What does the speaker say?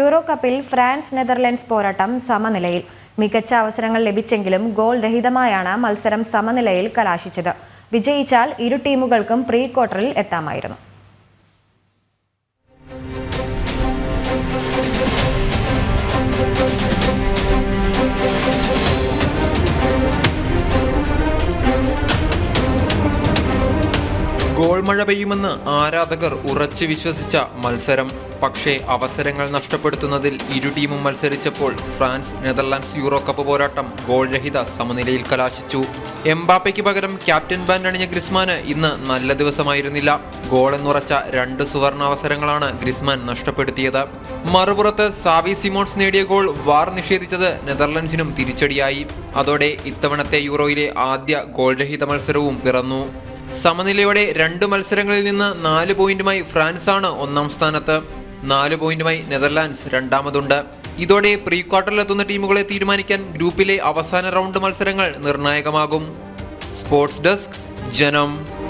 Euro കപ്പിൽ France Netherlands പോരാട്ടം സമനിലയിൽ. മികച്ച അവസരങ്ങൾ ലഭിച്ചെങ്കിലും ഗോൾ രഹിതമായാണ് മത്സരം സമനിലയിൽ കലാശിച്ചത്. വിജയിച്ചാൽ ഇരു ടീമുകൾക്കും പ്രീ ക്വാർട്ടറിൽ എത്താമായിരുന്നു. ഗോൾ മഴ പെയ്യുമെന്ന് ആരാധകർ ഉറച്ചു വിശ്വസിച്ച മത്സരം. പക്ഷേ അവസരങ്ങൾ നഷ്ടപ്പെടുത്തുന്നതിൽ ഇരു ടീമും മത്സരിച്ചപ്പോൾ ഫ്രാൻസ് നെതർലാൻഡ്സ് യൂറോ കപ്പ് പോരാട്ടം ഗോൾ രഹിത സമനിലയിൽ കലാശിച്ചു. എംബാപ്പയ്ക്ക് പകരം ക്യാപ്റ്റൻ ബാൻഡ് അണിഞ്ഞ ഗ്രിസ്മാന് ഇന്ന് നല്ല ദിവസമായിരുന്നില്ല. ഗോൾ എന്നുറച്ച രണ്ട് സുവർണ അവസരങ്ങളാണ് ഗ്രിസ്മാൻ നഷ്ടപ്പെടുത്തിയത്. മറുപുറത്ത് സാവി സിമോൺസ് നേടിയ ഗോൾ വാർ നിഷേധിച്ചത് നെതർലൻഡ്സിനും തിരിച്ചടിയായി. അതോടെ ഇത്തവണത്തെ യൂറോയിലെ ആദ്യ ഗോൾ രഹിത മത്സരവും പിറന്നു. സമനിലയോടെ രണ്ട് മത്സരങ്ങളിൽ നിന്ന് നാല് പോയിന്റുമായി ഫ്രാൻസാണ് ഒന്നാം സ്ഥാനത്ത്. നാല് പോയിന്റുമായി നെതർലാൻഡ്സ് രണ്ടാമതുണ്ട്. ഇതോടെ പ്രീ ക്വാർട്ടറിലെത്തുന്ന ടീമുകളെ തീരുമാനിക്കാൻ ഗ്രൂപ്പിലെ അവസാന റൗണ്ട് മത്സരങ്ങൾ നിർണായകമാകും. സ്പോർട്സ് ഡെസ്ക് ജനം.